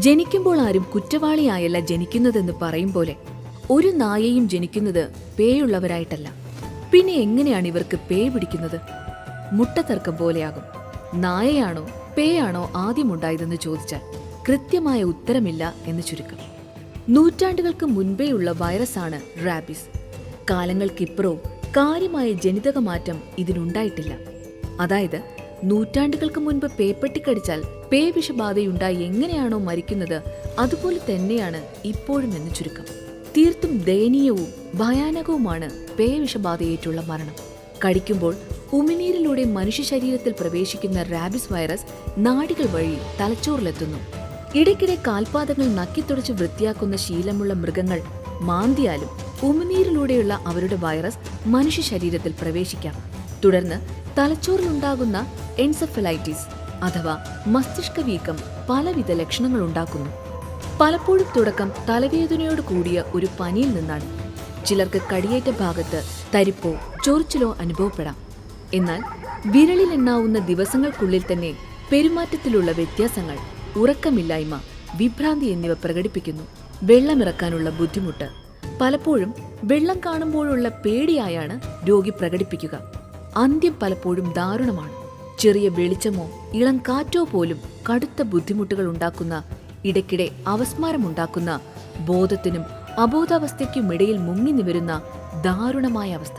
ജനിക്കുമ്പോൾ ആരും കുറ്റവാളിയായല്ല ജനിക്കുന്നതെന്ന് പറയും പോലെ ഒരു നായയും ജനിക്കുന്നത് പേയുള്ളവരായിട്ടല്ല. പിന്നെ എങ്ങനെയാണ് ഇവർക്ക് പേ പിടിക്കുന്നത്? മുട്ടത്തർക്കം പോലെയാകും. നായയാണോ പേയാണോ ആദ്യമുണ്ടായതെന്ന് ചോദിച്ചാൽ കൃത്യമായ ഉത്തരമില്ല എന്ന് ചുരുക്കം. നൂറ്റാണ്ടുകൾക്ക് മുൻപേയുള്ള വൈറസാണ് റാബിസ്. കാലങ്ങൾക്കിപ്പുറവും കാര്യമായ ജനിതക മാറ്റം ഇതിനുണ്ടായിട്ടില്ല. അതായത് നൂറ്റാണ്ടുകൾക്ക് മുൻപ് പേപ്പെട്ടിക്കടിച്ചാൽ പേ വിഷബാധയുണ്ടായി എങ്ങനെയാണോ മരിക്കുന്നത് അതുപോലെ തന്നെയാണ് ഇപ്പോഴും എന്ന് ചുരുക്കം. തീർത്തും ദയനീയവും ഭയാനകവുമാണ് പേ വിഷബാധയേറ്റുള്ള മരണം. കടിക്കുമ്പോൾ ഉമിനീരിലൂടെ മനുഷ്യ ശരീരത്തിൽ പ്രവേശിക്കുന്ന റാബിസ് വൈറസ് നാടികൾ വഴി തലച്ചോറിലെത്തുന്നു. ഇടയ്ക്കിടെ കാൽപാദങ്ങൾ നക്കിത്തുടച്ച് വൃത്തിയാക്കുന്ന ശീലമുള്ള മൃഗങ്ങൾ മാന്തിയാലും ഉമിനീരിലൂടെയുള്ള അവരുടെ വൈറസ് മനുഷ്യ ശരീരത്തിൽ പ്രവേശിക്കാം. തുടർന്ന് തലച്ചോറിലുണ്ടാകുന്ന എൻസെഫലൈറ്റിസ് അഥവാ മസ്തിഷ്ക വീക്കം പലവിധ ലക്ഷണങ്ങൾ ഉണ്ടാക്കുന്നു. പലപ്പോഴും തുടക്കം തലവേദനയോട് കൂടിയ ഒരു പനിയിൽ നിന്നാണ്. ചിലർക്ക് കടിയേറ്റ ഭാഗത്ത് തരിപ്പോ ചൊറിച്ചിലോ അനുഭവപ്പെടാം. എന്നാൽ വിരളിൽ എണ്ണാവുന്ന ദിവസങ്ങൾക്കുള്ളിൽ തന്നെ പെരുമാറ്റത്തിലുള്ള വ്യത്യാസങ്ങൾ ഉറക്കമില്ലായ്മ വിഭ്രാന്തി എന്നിവ പ്രകടിപ്പിക്കുന്നു. വെള്ളമിറക്കാനുള്ള ബുദ്ധിമുട്ട്. പലപ്പോഴും വെള്ളം കാണുമ്പോഴുള്ള പേടിയായാണ് രോഗി പ്രകടിപ്പിക്കുക. അന്ത്യം പലപ്പോഴും ദാരുണമാണ്. ചെറിയ വെളിച്ചമോ ഇളം കാറ്റോ പോലും കടുത്ത ബുദ്ധിമുട്ടുകൾ ഉണ്ടാക്കുന്ന ഇടയ്ക്കിടെ അവസ്മാരമുണ്ടാക്കുന്ന ബോധത്തിനും അബോധാവസ്ഥയ്ക്കുമിടയിൽ മുങ്ങി നിവരുന്ന ദാരുണമായ അവസ്ഥ.